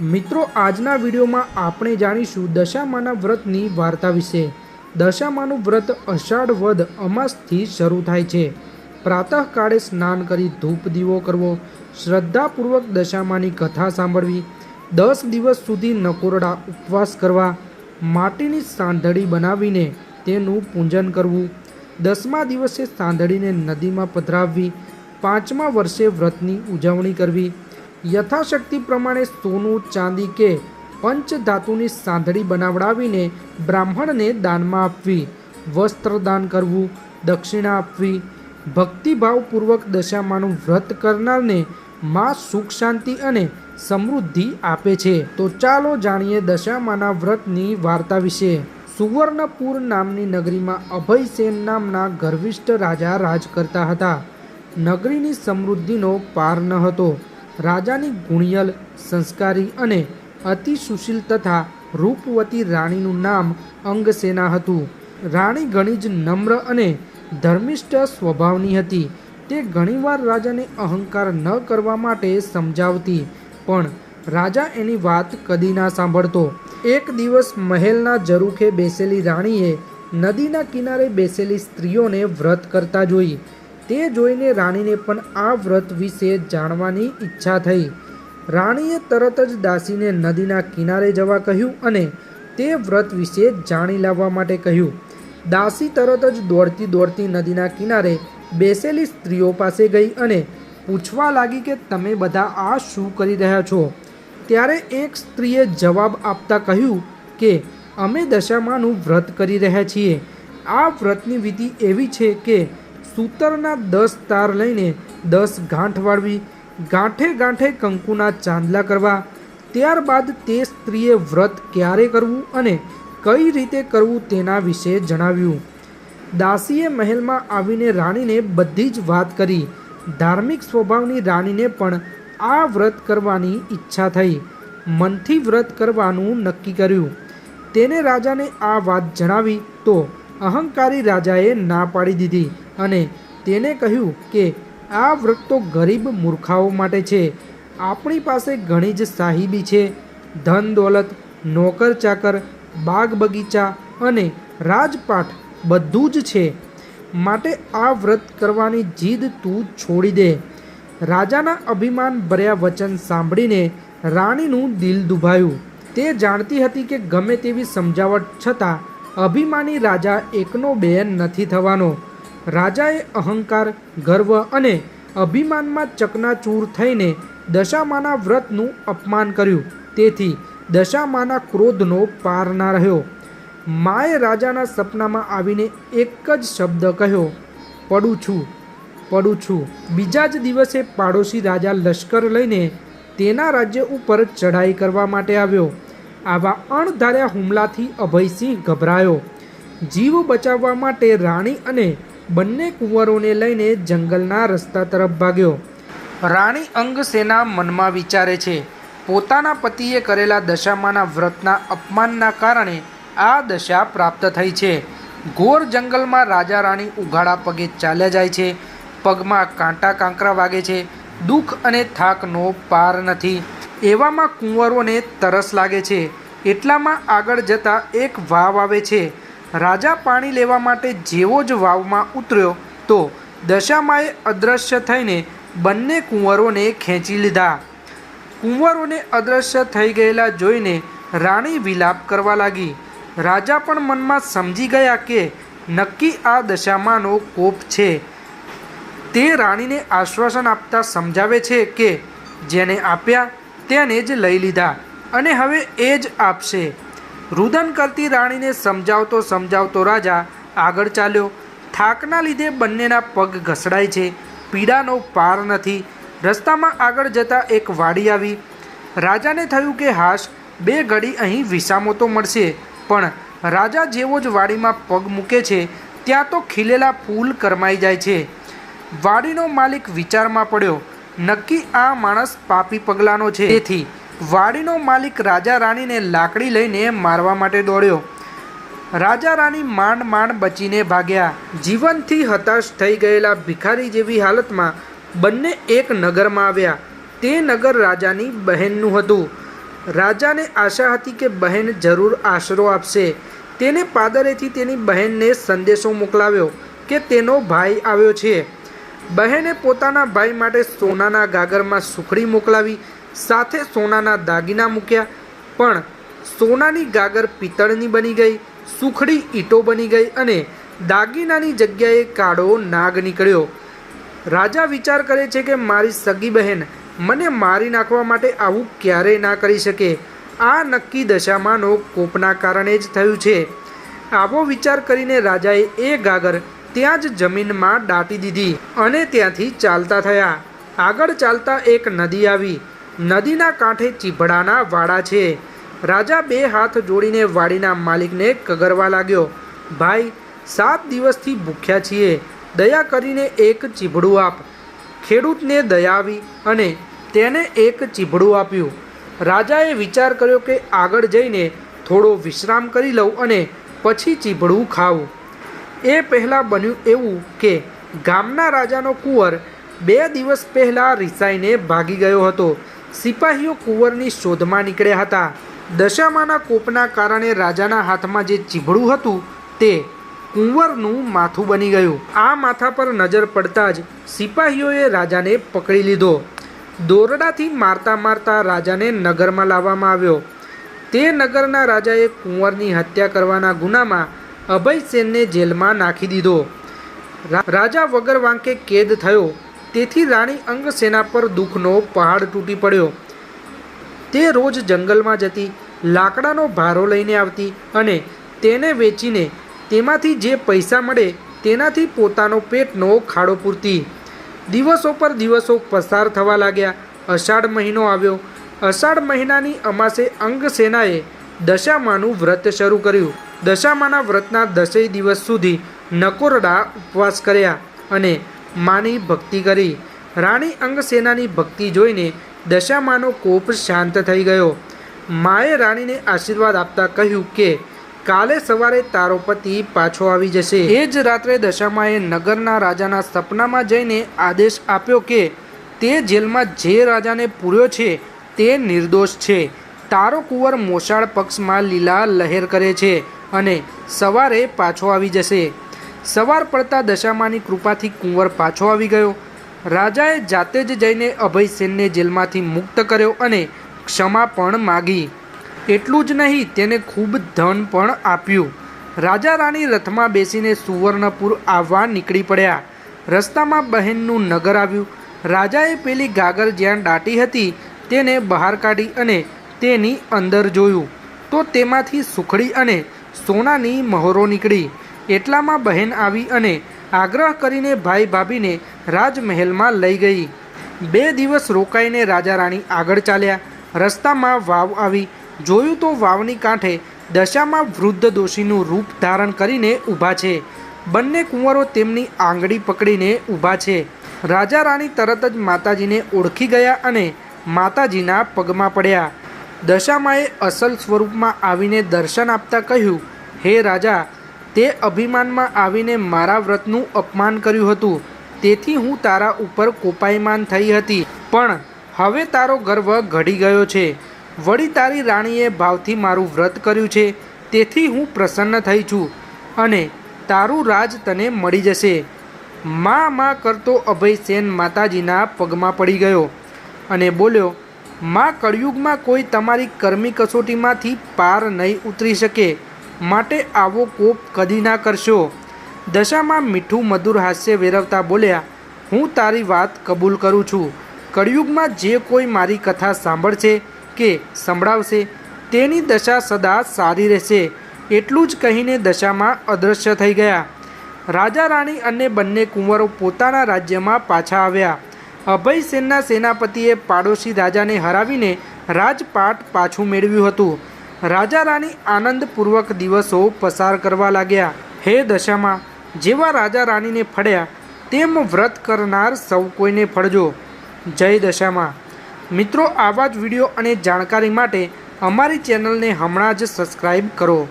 મિત્રો, આજના વિડીયોમાં આપણે જાણીશું દશામાના વ્રતની વાર્તા વિશે. દશામાનું વ્રત અષાઢ વદ અમાસથી શરૂ થાય છે. પ્રાતઃકાળે સ્નાન કરી ધૂપ દીવો કરવો, શ્રદ્ધાપૂર્વક દશામાની કથા સાંભળવી, દસ દિવસ સુધી નકોરડા ઉપવાસ કરવા, માટીની સાંધળી બનાવીને તેનું પૂજન કરવું, દસમા દિવસે સાંધળીને નદીમાં પધરાવવી, પાંચમા વર્ષે વ્રતની ઉજવણી કરવી યથાશક્તિ પ્રમાણે સોનું, ચાંદી કે પંચ ધાતુની સાંધળી બનાવડાવીને બ્રાહ્મણને દાનમાં આપવી વસ્ત્રદાન કરવું, દક્ષિણા આપવી, ભક્તિભાવપૂર્વક દશામાનું વ્રત કરનારને માં સુખ શાંતિ અને સમૃદ્ધિ આપે છે. તો ચાલો જાણીએ દશામાના વ્રતની વાર્તા વિશે. સુવર્ણપુર નામની નગરીમાં અભયસેન નામના ગર્વિષ્ઠ રાજા રાજ કરતા હતા. નગરીની સમૃદ્ધિનો પાર ન હતો. રાજાની ગુણિયલ, સંસ્કારી અને અતિ સુશીલ તથા રૂપવતી રાણીનું નામ અંગસેના હતું. રાણી ઘણી જ નમ્ર અને ધર્મિષ્ઠ સ્વભાવની હતી. તે ઘણીવાર રાજાને અહંકાર ન કરવા માટે સમજાવતી, પણ રાજા એની વાત કદી ના સાંભળતો. એક દિવસ મહેલના જરૂખે બેસેલી રાણીએ નદીના કિનારે બેસેલી સ્ત્રીઓને વ્રત કરતા જોઈ. તે જોઈને રાણીને પણ આ વ્રત વિશે જાણવાની ઈચ્છા થઈ. રાણીએ તરત જ દાસીને નદીના કિનારે જવા કહ્યું અને તે વ્રત વિશે જાણી લાવવા માટે કહ્યું. દાસી તરત જ દોડતી દોડતી નદીના કિનારે બેસેલી સ્ત્રીઓ પાસે ગઈ અને પૂછવા લાગી કે તમે બધા આ શું કરી રહ્યા છો? ત્યારે એક સ્ત્રીએ જવાબ આપતા કહ્યું કે, અમે દશામાનું વ્રત કરી રહ્યા છીએ. આ વ્રતની વિધિ એવી છે કે સૂતરના દસ તાર લઈને દસ ગાંઠ વાળવી, ગાંઠે ગાંઠે કંકુના ચાંદલા કરવા. ત્યારબાદ તે સ્ત્રીએ વ્રત ક્યારે કરવું અને કઈ રીતે કરવું તેના વિશે જણાવ્યું. દાસીએ મહેલમાં આવીને રાણીને બધી જ વાત કરી. ધાર્મિક સ્વભાવની રાણીને પણ આ વ્રત કરવાની ઈચ્છા થઈ. મનથી વ્રત કરવાનું નક્કી કર્યું. તેને રાજાને આ વાત જણાવી તો અહંકારી રાજાએ ના પાડી દીધી અને તેને કહ્યું કે, આ વ્રત તો ગરીબ મૂર્ખાઓ માટે છે. આપણી પાસે ઘણી જ સાહિબી છે. ધન દોલત, નોકર ચાકર, બાગ બગીચા અને રાજપાટ બધું જ છે. માટે આ વ્રત કરવાની જીદ તું છોડી દે. રાજાના અભિમાન ભર્યા વચન સાંભળીને રાણીનું દિલ દુભાયું. તે જાણતી હતી કે ગમે તેવી સમજાવટ છતાં અભિમાની રાજા એકનો બેન નથી થવાનો. રાજાએ અહંકાર, ગર્વ અને અભિમાનમાં ચકનાચૂર થઈને દશામાના વ્રતનું અપમાન કર્યું. તેથી દશામાના ક્રોધનો પાર ના રહ્યો. માએ રાજાના સપનામાં આવીને એક જ શબ્દ કહ્યો, પડું છું પડું છું. બીજા જ દિવસે પાડોશી રાજા લશ્કર લઈને તેના રાજ્ય ઉપર ચઢાઈ કરવા માટે આવ્યો. આવા અણધાર્યા હુમલાથી અભયસિંહ ગભરાયો. જીવ બચાવવા માટે રાણી અને બંને કુંવરોને લઈને જંગલના રસ્તા તરફ ભાગ્યો. રાણી અંગસેના મનમાં વિચારે છે, પોતાના પતિએ કરેલા દશામાના વ્રતના અપમાનના કારણે આ દશા પ્રાપ્ત થઈ છે. ઘોર જંગલમાં રાજા રાણી ઉઘાડા પગે ચાલ્યા જાય છે, પગમાં કાંટા કાંકરા વાગે છે, દુઃખ અને થાકનો પાર નથી. એવામાં કુંવરોને તરસ લાગે છે. એટલામાં આગળ જતાં એક વાવ આવે છે. રાજા પાણી લેવા માટે જેવો જ વાવમાં ઉતર્યો તો દશામાએ અદૃશ્ય થઈને બંને કુંવરોને ખેંચી લીધા. કુંવરોને અદૃશ્ય થઈ ગયેલા જોઈને રાણી વિલાપ કરવા લાગી. રાજા પણ મનમાં સમજી ગયા કે નક્કી આ દશામાંનો કોપ છે. તે રાણીને આશ્વાસન આપતા સમજાવે છે કે જેને આપ્યા તેને જ લઈ લીધા અને હવે એ જ આપશે. રુદન કરતી રાણીને સમજાવતો સમજાવતો રાજા આગળ ચાલ્યો. થાકના લીધે બંનેના પગ ઘસડાય છે. પીડાનો પાર નથી. રસ્તામાં આગળ જતાં એક વાડી આવી. રાજાને થયું કે હાશ, બે ઘડી અહીં વિસામો તો મળશે, પણ રાજા જેવો જ વાડીમાં પગ મૂકે છે, ત્યાં તો ખીલેલા ફૂલ કરમાઈ જાય છે. વાડીનો માલિક વિચારમાં પડ્યો નક્કી આ માણસ પાપી પગલાનો છે. તેથી વાડીનો માલિક રાજા રાણીને લાકડી લઈને મારવા માટે દોડ્યો. રાજા રાણી માંડ માંડ બચીને ભાગ્યા. જીવનથી હતાશ થઈ ગયેલા ભિખારી જેવી હાલતમાં બંને એક નગરમાં આવ્યા. તે નગર રાજાની બહેનનું હતું. રાજાને આશા હતી કે બહેન જરૂર આશરો આપશે. તેને પાદરેથી તેની બહેનને સંદેશો મોકલાવ્યો કે તેનો ભાઈ આવ્યો છે. બહેને પોતાના ભાઈ માટે સોનાના ગાગરમાં સુખડી મોકલાવી, સાથે સોનાના દાગીના મૂક્યા. પણ સોનાની ગાગર પિત્તળની બની ગઈ, સુખડી ઈંટો બની ગઈ અને દાગીનાની જગ્યાએ કાળો નાગ નીકળ્યો. રાજા વિચાર કરે છે કે મારી સગી બહેન મને મારી નાખવા માટે આવું ક્યારેય ના કરી શકે. આ નક્કી દશામાંનો કોપના કારણે જ થયું છે. આવો વિચાર કરીને રાજાએ એ ગાગર ત્યાં જ જમીનમાં દાટી દીધી અને ત્યાંથી ચાલતા થયા. આગળ ચાલતા એક નદી આવી. નદીના કાંઠે ચીભડાના વાડા છે. રાજા બે હાથ જોડીને વાડીના માલિકને કગરવા લાગ્યો. ભાઈ, સાત દિવસથી ભૂખ્યા છીએ. દયા કરીને એક ચીભડું આપ. ખેડૂતને દયા આવી અને તેને એક ચીભડું આપ્યું. રાજાએ વિચાર કર્યો કે આગળ જઈને થોડો વિશ્રામ કરી લઉં અને પછી ચીભડું ખાવું એ પહેલાં બન્યું એવું કે ગામના રાજાનો કુંવર બે દિવસ પહેલાં રિસાઈને ભાગી ગયો હતો. સિપાહીઓ કુંવરની શોધમાં નીકળ્યા હતા. દશામાના કોપના કારણે રાજાના હાથમાં જે ચીભડું હતું તે કુંવરનું માથું બની ગયું. આ માથા પર નજર પડતા જ સિપાહીઓએ રાજાને પકડી લીધો. દોરડાથી મારતા મારતા રાજાને નગરમાં લાવવામાં આવ્યો. તે નગરના રાજાએ કુંવરની હત્યા કરવાના ગુનામાં અભયસેનને જેલમાં નાખી દીધો. રાજા વગર વાંકે કેદ થયો. તેથી રાણી અંગસેના પર દુઃખનો પહાડ તૂટી પડ્યો. તે રોજ જંગલમાં જતી, લાકડાનો ભારો લઈને આવતી અને તેને વેચીને તેમાંથી જે પૈસા મળે તેનાથી પોતાનો પેટનો ખાડો પૂરતી. દિવસો પર દિવસો પસાર થવા લાગ્યા. અષાઢ મહિનો આવ્યો. અષાઢ મહિનાની અમાસે અંગસેનાએ દશામાનું વ્રત શરૂ કર્યું. દશામાના વ્રતના દસેય દિવસ સુધી નકોરડા ઉપવાસ કર્યા અને માની ભક્તિ કરી. રાણી અંગસેનાની ભક્તિ જોઈને દશામાનો કોપ શાંત થઈ ગયો. માએ રાણીને આશીર્વાદ આપતા કહ્યું કે, કાલે સવારે તારો પતિ પાછો આવી જશે. એ જ રાત્રે દશામાએ નગરના રાજાના સપનામાં જઈને આદેશ આપ્યો કે, તે જેલમાં જે રાજાને પૂર્યો છે, તે નિર્દોષ છે. તારો કુંવર મોસાળ પક્ષમાં લીલા લહેર કરે છે અને સવારે પાછો આવી જશે. સવાર પડતા દશામાની કૃપાથી કુંવર પાછો આવી ગયો. રાજાએ જાતે જ જઈને અભયસેનને જેલમાંથી મુક્ત કર્યો અને ક્ષમા પણ માગી. એટલું જ નહીં, તેને ખૂબ ધન પણ આપ્યું. રાજા રાણી રથમાં બેસીને સુવર્ણપુર આવવા નીકળી પડ્યા. રસ્તામાં બહેનનું નગર આવ્યું. રાજાએ પેલી ગાગર જ્યાં દાટી હતી તેને બહાર કાઢી અને તેની અંદર જોયું તો તેમાંથી સુખડી અને સોનાની મહોરો નીકળી. એટલામાં બહેન આવી અને આગ્રહ કરીને ભાઈ ભાભીને રાજમહેલમાં લઈ ગઈ. બે દિવસ રોકાઈને રાજા રાણી આગળ ચાલ્યા. રસ્તામાં વાવ આવી. જોયું તો વાવની કાંઠે દશામાં વૃદ્ધ દોષીનું રૂપ ધારણ કરીને ઊભા છે. બંને કુંવરો તેમની આંગળી પકડીને ઊભા છે. રાજા રાણી તરત જ માતાજીને ઓળખી ગયા અને માતાજીના પગમાં પડ્યા. દશામાએ અસલ સ્વરૂપમાં આવીને દર્શન આપતા કહ્યું, હે રાજા, તે અભિમાનમાં આવીને મારા વ્રતનું અપમાન કર્યું હતું. તેથી હું તારા ઉપર કોપાયમાન થઈ હતી. પણ હવે તારો ગર્વ ઘડી ગયો છે. વળી તારી રાણીએ ભાવથી મારું વ્રત કર્યું છે. તેથી હું પ્રસન્ન થઈ છું અને તારું રાજ તને મળી જશે. મા મા કરતો અભયસેન માતાજીના પગમાં પડી ગયો અને બોલ્યો માં કળિયુગમાં કોઈ તમારી કર્મી કસોટીમાંથી પાર નહીં ઉતરી શકે. માટે આવો કોપ કદી ના કરશો. દશામાં મીઠું મધુર હાસ્ય વેરવતા બોલ્યા, હું તારી વાત કબૂલ કરું છું. કળિયુગમાં જે કોઈ મારી કથા સાંભળશે કે સંભળાવશે, તેની દશા સદા સારી રહેશે. એટલું જ કહીને દશામાં અદૃશ્ય થઈ ગયા. રાજા રાણી અને બંને કુંવરો પોતાના રાજ્યમાં પાછા આવ્યા. અભયસેનના સેનાપતિએ પાડોશી રાજાને હરાવીને રાજપાટ પાછું મેળવ્યું હતું. રાજા રાણી આનંદપૂર્વક દિવસો પસાર કરવા લાગ્યા. હે દશામાં, જેવા રાજા રાણીને ફળ્યા, તેમ વ્રત કરનાર સૌ કોઈને ફળજો. જય દશામાં. મિત્રો, આવા જ વીડિયો અને જાણકારી માટે અમારી ચેનલને હમણાં જ સબસ્ક્રાઈબ કરો.